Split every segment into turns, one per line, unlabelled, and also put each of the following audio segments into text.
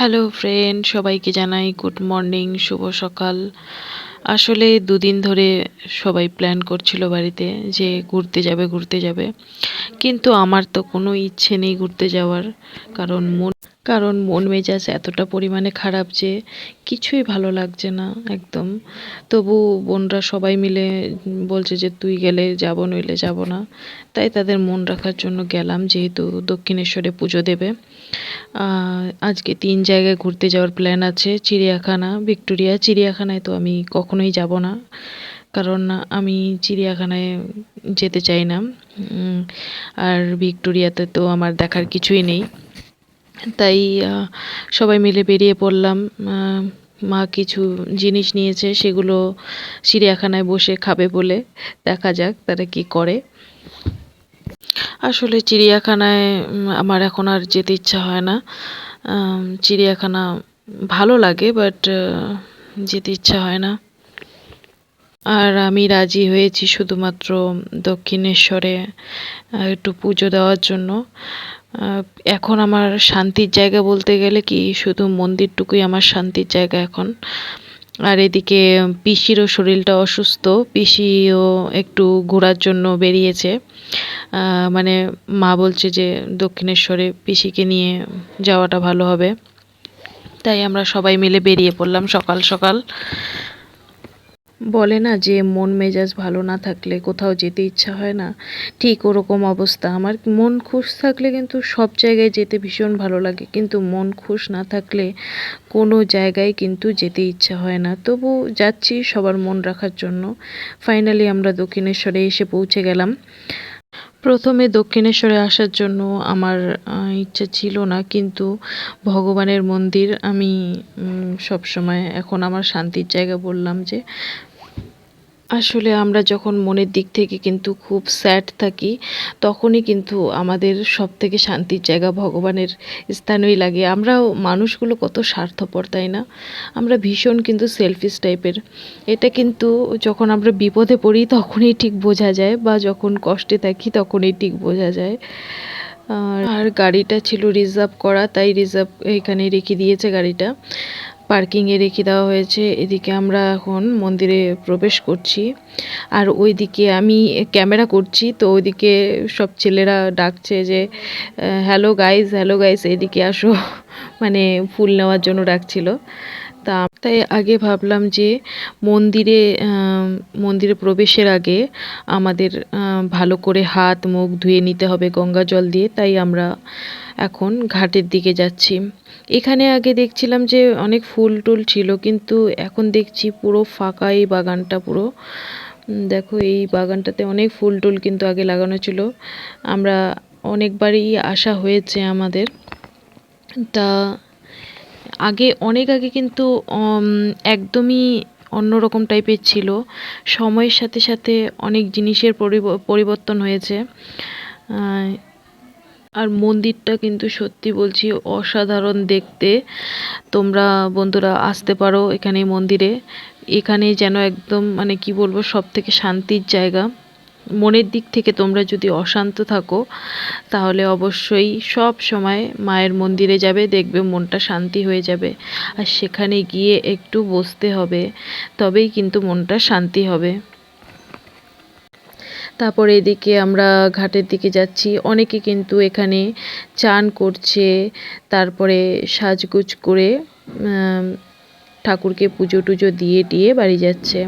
Hello friend সবাইকে জানাই good morning শুভ সকাল। আসলে দুদিন ধরে সবাই প্ল্যান করছিল বাড়িতে যে ঘুরতে যাবে ঘুরতে যাবে। কিন্তু আমার তো কোনো ইচ্ছে নেই ঘুরতে যাওয়ার, কারণ মন কারণ মন মেজাজ এতটা পরিমাণে খারাপ যে কিছুই ভালো লাগছে না একদম। তবু বোনরা সবাই মিলে বলছে যে, তুই গেলে যাব, নইলে যাব না। তাই তাদের মন রাখার জন্য গেলাম, যেহেতু দক্ষিণেশ্বরে পুজো দেবে। আজকে তিন জায়গায় ঘুরতে যাওয়ার প্ল্যান আছে, চিড়িয়াখানা, ভিক্টোরিয়া। চিড়িয়াখানায় তো আমি কখনোই যাব না, কারণ আমি চিড়িয়াখানায় যেতে চাই না। আর ভিক্টোরিয়াতে তো আমার দেখার কিছুই নেই। তাই সবাই মিলে বেরিয়ে পড়লাম। মা কিছু জিনিস নিয়েছে, সেগুলো চিড়িয়াখানায় বসে খাবে বলে। দেখা যাক তারা কি করে। আসলে চিড়িয়াখানায় আমার এখন আর যেতে ইচ্ছা হয় না। চিড়িয়াখানা ভালো লাগে বাট যেতে ইচ্ছা হয় না। আর আমি রাজি হয়েছি শুধুমাত্র দক্ষিণেশ্বরে একটু পুজো দেওয়ার জন্য। এখন আমার শান্তির জায়গা বলতে গেলে কি, শুধু মন্দিরটুকুই আমার শান্তির জায়গা এখন। আর এদিকে পিসিরও শরীরটা অসুস্থ, পিসিও একটু ঘোরার জন্য বেরিয়েছে। মানে মা বলছে যে দক্ষিণেশ্বরে পিসিকে নিয়ে যাওয়াটা ভালো হবে। তাই আমরা সবাই মিলে বেরিয়ে পড়লাম সকাল সকাল। বলে না যে মন মেজাজ ভালো না থাকলে কোথাও যেতে ইচ্ছা হয় না। ঠিক ওরকম অবস্থা। আমার মন খুশ থাকলে কিন্তু সব জায়গায় যেতে ভীষণ ভালো লাগে। কিন্তু মন খুশ না থাকলে কোনো জায়গায় কিন্তু যেতে ইচ্ছা হয় না। তবু যাচ্ছি সবার মন রাখার জন্য। ফাইনালি আমরা দক্ষিণেশ্বরে এসে পৌঁছে গেলাম। প্রথমে দক্ষিণেশ্বরে আসার জন্য আমার ইচ্ছে ছিল না। কিন্তু ভগবানের মন্দির আমি সব সময় এখন আমার শান্তির জায়গা বললাম যে আসলে আমরা যখন মনের দিক থেকে কিন্তু খুব স্যাড থাকি, তখনই কিন্তু আমাদের সব থেকে শান্তির জায়গা ভগবানের স্থানই লাগে। আমরাও মানুষগুলো কত স্বার্থপর, তাই না? আমরা ভীষণ কিন্তু সেলফিশ টাইপের এটা কিন্তু যখন আমরা বিপদে পড়ি, তখনই ঠিক বোঝা যায় বা যখন কষ্টে থাকি, তখনই ঠিক বোঝা যায়। আর গাড়িটা ছিল রিজার্ভ করা, তাই রিজার্ভ এখানে রেখে দিয়েছে গাড়িটা। পার্কিংয়ে রেখে দেওয়া হয়েছে। এদিকে আমরা এখন মন্দিরে প্রবেশ করছি। আর ওইদিকে আমি ক্যামেরা করছি, তো ওইদিকে সব ছেলেরা ডাকছে যে, হ্যালো গাইজ হ্যালো গাইজ এদিকে আসো। মানে ফুল নেওয়ার জন্য ডাকছিল। তা তাই আগে ভাবলাম যে মন্দিরে মন্দিরে প্রবেশের আগে আমাদের ভালো করে হাত, মুখ ধুয়ে নিতে হবে গঙ্গা জল দিয়ে। তাই আমরা এখন ঘাটের দিকে যাচ্ছি। এখানে আগে দেখছিলাম যে অনেক ফুল টুল ছিল, কিন্তু এখন দেখছি পুরো ফাঁকা এই বাগানটা পুরো। দেখো এই বাগানটাতে অনেক ফুল টুল কিন্তু আগে লাগানো ছিল। আমরা অনেকবারই আসা হয়েছে আমাদের। তা আগে, অনেক আগে কিন্তু একদমই অন্যরকম টাইপের ছিল। সময়ের সাথে সাথে অনেক জিনিসের পরিব- পরিবর্তন হয়েছে। আর মন্দিরটা কিন্তু সত্যি বলছি অসাধারণ দেখতে। তোমরা বন্ধুরা আসতে পারো এখানে মন্দিরে। এখানে যেন একদম মানে কি বলব সব থেকে শান্তির জায়গা। মনের দিক থেকে তোমরা যদি অশান্ত থাকো, তাহলে অবশ্যই সব সময় মায়ের মন্দিরে যাবে, দেখবে মনটা শান্তি হয়ে যাবে। আর সেখানে গিয়ে একটু বসতে হবে, তবেই কিন্তু মনটা শান্তি হবে। তারপর এদিকে আমরা ঘাটের দিকে যাচ্ছি। অনেকে কিন্তু এখানে চান করছে, তারপরে সাজগুজ করে ঠাকুরকে পুজো টুজো দিয়ে দিয়ে বাড়ি যাচ্ছে।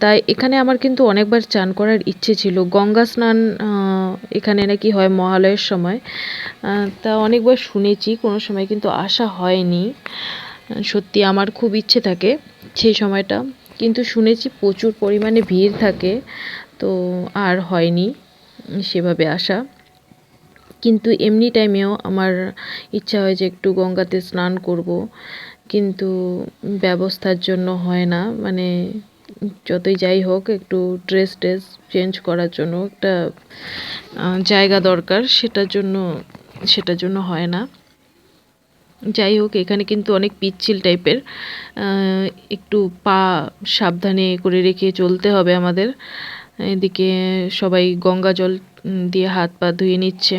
তাই এখানে আমার কিন্তু অনেকবার চান করার ইচ্ছে ছিল। গঙ্গা স্নান এখানে নাকি হয় মহালয়ের সময়। তা অনেকবার শুনেছি, কোনো সময় কিন্তু আসা হয়নি। সত্যি আমার খুব ইচ্ছে থাকে সেই সময়টা। কিন্তু শুনেছি প্রচুর পরিমাণে ভিড় থাকে, তো আর হয়নি সেভাবে আসা। কিন্তু এমনি টাইমেও আমার ইচ্ছা হয় যে একটু গঙ্গাতে স্নান করব। কিন্তু ব্যবস্থার জন্য হয় না। মানে যতই যাই হোক, একটু ড্রেস ট্রেস চেঞ্জ করার জন্য একটা জায়গা দরকার। সেটার জন্য সেটার জন্য হয় না। যাই হোক, এখানে কিন্তু অনেক পিচ্ছিল টাইপের একটু পা সাবধানে করে রেখে চলতে হবে আমাদের। এদিকে সবাই গঙ্গা জল দিয়ে হাত পা ধুয়ে নিচ্ছে।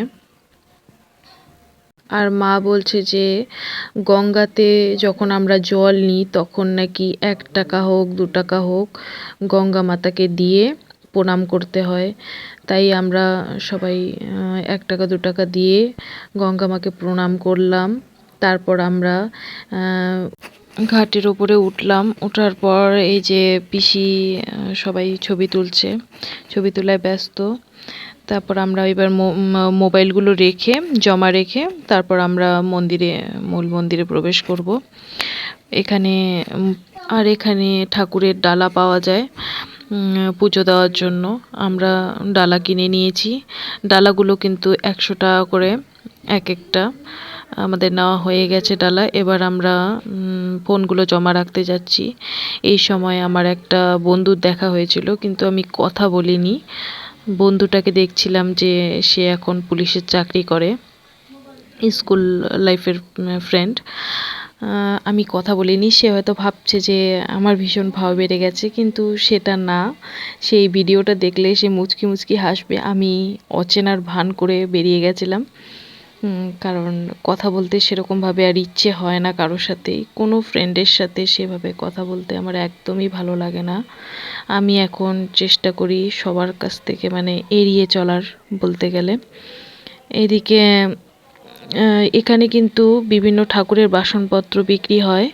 আর মা বলছে যে, গঙ্গাতে যখন আমরা জল নিই, তখন নাকি এক টাকা হোক, দু টাকা হোক, গঙ্গা মাতাকে দিয়ে প্রণাম করতে হয়। তাই আমরা সবাই এক টাকা, দু টাকা দিয়ে গঙ্গা মাকে প্রণাম করলাম। তারপর আমরা ঘাটের ওপরে উঠলাম। ওঠার পর এই যে পিসি সবাই ছবি তুলছে। ছবি তোলায় ব্যস্ত। তারপর আমরা এবার মোবাইলগুলো রেখে, জমা রেখে তারপর আমরা মন্দিরে, মূল মন্দিরে প্রবেশ করব। এখানে আর এখানে ঠাকুরের ডালা পাওয়া যায় পুজো দেওয়ার জন্য। আমরা ডালা কিনে নিয়েছি। ডালাগুলো কিন্তু একশো টাকা করে এক একটা আমাদের নেওয়া হয়ে গেছে ডালা। এবার আমরা ফোনগুলো জমা রাখতে যাচ্ছি। এই সময় আমার একটা বন্ধুর দেখা হয়েছিল, কিন্তু আমি কথা বলিনি। বন্ধুটাকে দেখছিলাম যে সে এখন পুলিশের চাকরি করে, স্কুল লাইফের ফ্রেন্ড আমি কথা বলিনি, সে হয়তো ভাবছে যে আমার ভীষণ ভাব বেড়ে গেছে, কিন্তু সেটা না। সেই ভিডিওটা দেখলে সে মুচকি মুচকি হাসবে, আমি অচেনার ভান করে বেরিয়ে গেছিলাম। কারণ কথা বলতে সেরকমভাবে আর ইচ্ছে হয় না কারোর সাথেই। কোনো ফ্রেন্ডের সাথে সেভাবে কথা বলতে আমার একদমই ভালো লাগে না। আমি এখন চেষ্টা করি সবার কাছ থেকে মানে এড়িয়ে চলার বলতে গেলে। এদিকে এখানে কিন্তু বিভিন্ন ঠাকুরের বাসনপত্র বিক্রি হয়।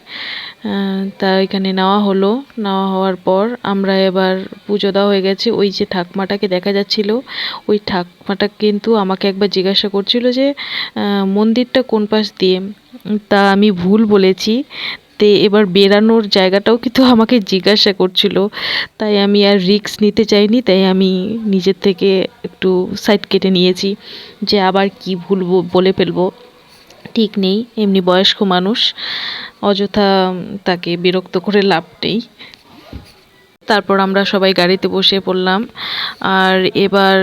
তা এখানে নেওয়া হলো। নেওয়া হওয়ার পর আমরা এবার পুজো দেওয়া হয়ে গেছে। ওই যে ঠাকমাটাকে দেখা যাচ্ছিল। ওই ঠাকমাটা কিন্তু আমাকে একবার জিজ্ঞাসা করছিল যে মন্দিরটা কোন পাশ দিয়ে? তা আমি ভুল বলেছি। তে এবার বেরানোর জায়গাটাও কিন্তু আমাকে জিজ্ঞাসা করছিল। তাই আমি আর রিক্স নিতে চাইনি, তাই আমি নিজের থেকে একটু সাইড কেটে নিয়েছি যে আবার কি ভুল বলে ফেলব। ঠিক নেই, এমনি বয়স্ক মানুষ, অযথা তাকে বিরক্ত করে লাভ নেই। তারপর আমরা সবাই গাড়িতে বসে পড়লাম। আর এবার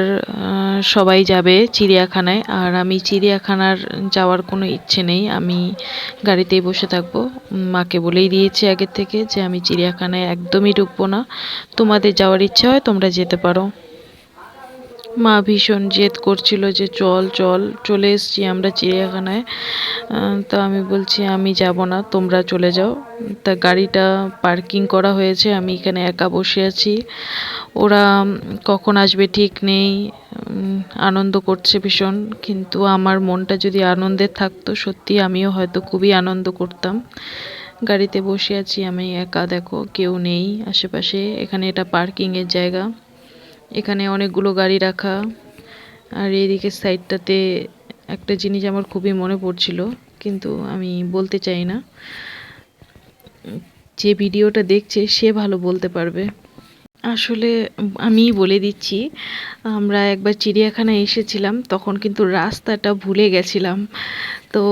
সবাই যাবে চিড়িয়াখানায়। আর আমি চিড়িয়াখানার যাওয়ার কোনো ইচ্ছে নেই। আমি গাড়িতেই বসে থাকব। মাকে বলেই দিয়েছি আগের থেকে যে আমি চিড়িয়াখানায় একদমই ঢুকবো না। তোমাদের যাওয়ার ইচ্ছা হয় তোমরা যেতে পারো। মা ভীষণ জেদ করছিল যে চল চল, চলে এসছি আমরা চিড়িয়াখানায়। তা আমি বলছি, আমি যাব না, তোমরা চলে যাও। তা গাড়িটা পার্কিং করা হয়েছে, আমি এখানে একা বসে আছি। ওরা কখন আসবে ঠিক নেই আনন্দ করছে ভীষণ। কিন্তু আমার মনটা যদি আনন্দের থাকতো, সত্যি আমিও হয়তো খুবই আনন্দ করতাম। গাড়িতে বসে আছি, আমি একা, দেখো, কেউ নেই আশেপাশে। এখানে এটা পার্কিংয়ের জায়গা। এখানে অনেকগুলো গাড়ি রাখা। আর এইদিকের সাইডটাতে একটা জিনিস আমার খুবই মনে পড়ছিল, কিন্তু আমি বলতে চাই না। যে ভিডিওটা দেখছে, সে ভালো বলতে পারবে। আসলে আমি বলে দিচ্ছি, আমরা একবার চিড়িয়াখানায় এসেছিলাম, তখন কিন্তু রাস্তাটা ভুলে গেছিলাম। তো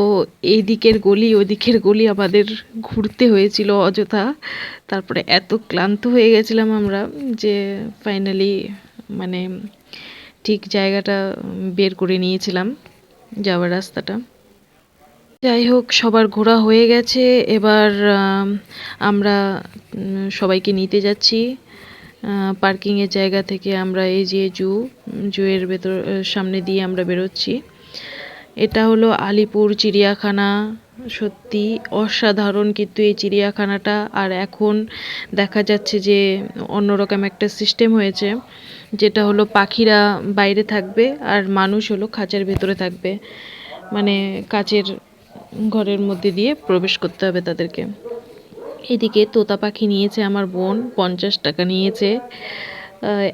এই দিকের গলি ওই দিকের গলি আমাদের ঘুরতে হয়েছিল অযথা। তারপরে এত ক্লান্ত হয়ে গেছিলাম আমরা যে ফাইনালি মানে ঠিক জায়গাটা বের করে নিয়েছিলাম যাওয়ার রাস্তাটা। যাই হোক, সবার ঘোরা হয়ে গেছে। এবার আমরা সবাইকে নিতে যাচ্ছি। পার্কিংয়ের জায়গা থেকে আমরা এই যে জু, জুয়ের ভেতর, সামনে দিয়ে আমরা বেরোচ্ছি। এটা হলো আলিপুর চিড়িয়াখানা। সত্যি অসাধারণ কিন্তু এই চিড়িয়াখানাটা। আর এখন দেখা যাচ্ছে যে অন্যরকম একটা সিস্টেম হয়েছে, যেটা হলো পাখিরা বাইরে থাকবে আর মানুষ হলো খাঁচার ভেতরে থাকবে। মানে কাচের ঘরের মধ্যে দিয়ে প্রবেশ করতে হবে তাদেরকে। এদিকে তোতা পাখি নিয়েছে আমার বোন, পঞ্চাশ টাকা নিয়েছে।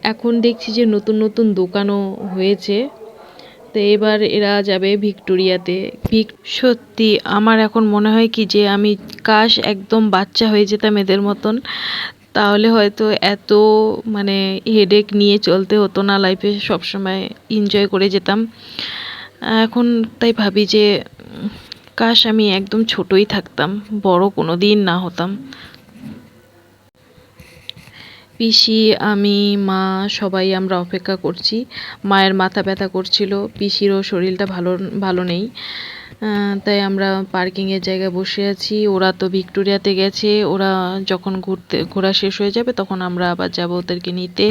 এখন দেখছি যে নতুন নতুন দোকানও হয়েছে। তো এবার এরা যাবে ভিক্টোরিয়াতে। ভিক, সত্যি আমার এখন মনে হয় কি যে আমি কাশ একদম বাচ্চা হয়ে যেতাম এদের মতন। তাহলে হয়তো এত মানে হেডেক নিয়ে চলতে হতো না লাইফে সবসময় এনজয় করে যেতাম। এখন তাই ভাবি যে কাশ আমি একদম ছোটই থাকতাম, বড় কোনো দিন না হতাম। পিসি, আমি, মা, সবাই আমরা অপেক্ষা করছি। মায়ের মাথা ব্যথা করছিল, পিসিরও শরীরটা ভালো ভালো নেই। তাই আমরা পার্কিংয়ের জায়গায় বসে আছি। ওরা তো ভিক্টোরিয়াতে গেছে। ওরা যখন ঘুরতে, ঘোরা শেষ হয়ে যাবে, তখন আমরা আবার যাব ওদেরকে নিতে।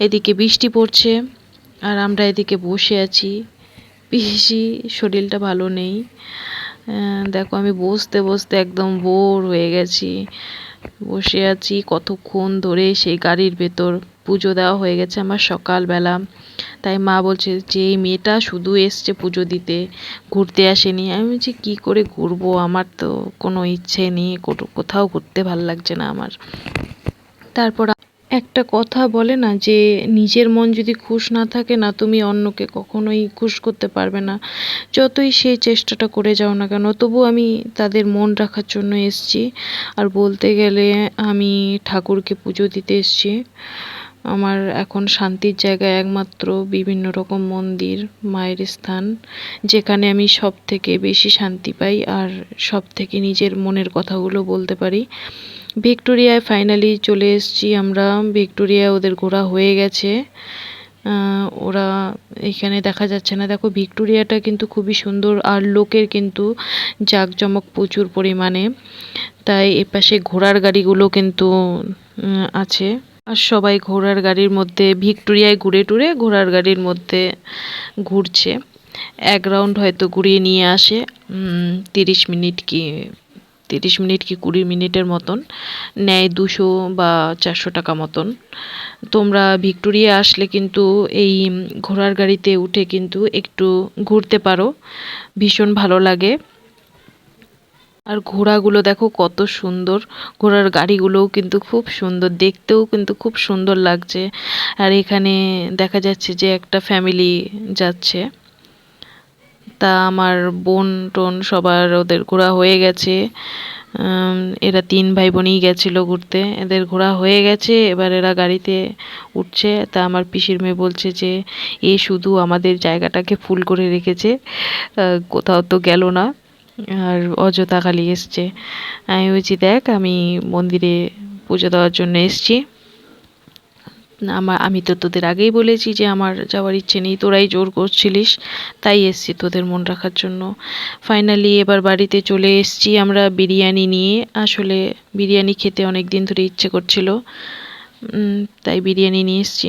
এদিকে বৃষ্টি পড়ছে, আর আমরা এদিকে বসে আছি। পিসি, শরীরটা ভালো নেই। দেখো আমি বসতে বসতে একদম বোর হয়ে গেছি। বসে আছি কতক্ষণ ধরে সেই গাড়ির ভেতর। পুজো দেওয়া হয়ে গেছে আমার সকালবেলা। তাই মা বলছে যে, এই মেয়েটা শুধু এসছে পুজো দিতে, ঘুরতে আসেনি। আমি বলছি, কী করে ঘুরবো? আমার তো কোনো ইচ্ছে নেই। কোথাও ঘুরতে ভালো লাগছে না আমার। তারপর একটা কথা বলে না যে নিজের মন যদি খুশ না থাকে না, তুমি অন্যকে কখনোই খুশ করতে পারবে না। যতই সেই চেষ্টাটা করে যাও না কেন তবু আমি তাদের মন রাখার জন্য এসছি। আর বলতে গেলে আমি ঠাকুরকে পুজো দিতে এসছি। আমার এখন শান্তির জায়গায় একমাত্র বিভিন্ন রকম মন্দির, মায়ের স্থান, যেখানে আমি সব থেকে বেশি শান্তি পাই আর সব থেকে নিজের মনের কথাগুলো বলতে পারি। ভিক্টোরিয়ায় ফাইনালি চলে এসেছি আমরা। ভিক্টোরিয়া ওদের ঘোরা হয়ে গেছে। ওরা এখানে দেখা যাচ্ছে না। দেখো, ভিক্টোরিয়াটা কিন্তু খুবই সুন্দর আর লোকের কিন্তু জাঁকজমক প্রচুর পরিমাণে। তাই এপাশে ঘোড়ার গাড়িগুলো কিন্তু আছে। আর সবাই ঘোড়ার গাড়ির মধ্যে, ভিক্টোরিয়ায় ঘুরে টুরে ঘোড়ার গাড়ির মধ্যে ঘুরছে। এক রাউন্ড হয়তো ঘুরিয়ে নিয়ে আসে। তিরিশ মিনিট কি তিরিশ মিনিট কি কুড়ি মিনিটের মতন নেয় দুশো বা চারশো টাকা মতন। তোমরা ভিক্টোরিয়া আসলে কিন্তু এই ঘোড়ার গাড়িতে উঠে কিন্তু একটু ঘুরতে পারো। ভীষণ ভালো লাগে। আর ঘোড়াগুলো দেখো কত সুন্দর। ঘোড়ার গাড়িগুলোও কিন্তু খুব সুন্দর। দেখতেও কিন্তু খুব সুন্দর লাগছে। আর এখানে দেখা যাচ্ছে যে একটা ফ্যামিলি যাচ্ছে। তা আমার বোন টোন সবার ওদের ঘোরা হয়ে গেছে। এরা তিন ভাই বোনই গেছিল ঘুরতে। এদের ঘোরা হয়ে গেছে, এবার এরা গাড়িতে উঠছে। তা আমার পিসির মেয়ে বলছে যে, এ শুধু আমাদের জায়গাটাকে ফুল করে রেখেছে কোথাও তো গেল না। আর অযথা খালি এসছে। আমি বলছি, দেখ, আমি মন্দিরে পুজো দেওয়ার জন্য এসছি। আমার আমি তো তোদের আগেই বলেছি যে আমার যাওয়ার ইচ্ছে নেই, তোরাই জোর করছিলিস, তাই এসছি তোদের মন রাখার জন্য। ফাইনালি এবার বাড়িতে চলে এসছি আমরা বিরিয়ানি নিয়ে। আসলে বিরিয়ানি খেতে অনেক দিন ধরে ইচ্ছে করছিল তাই বিরিয়ানি নিয়ে এসছি।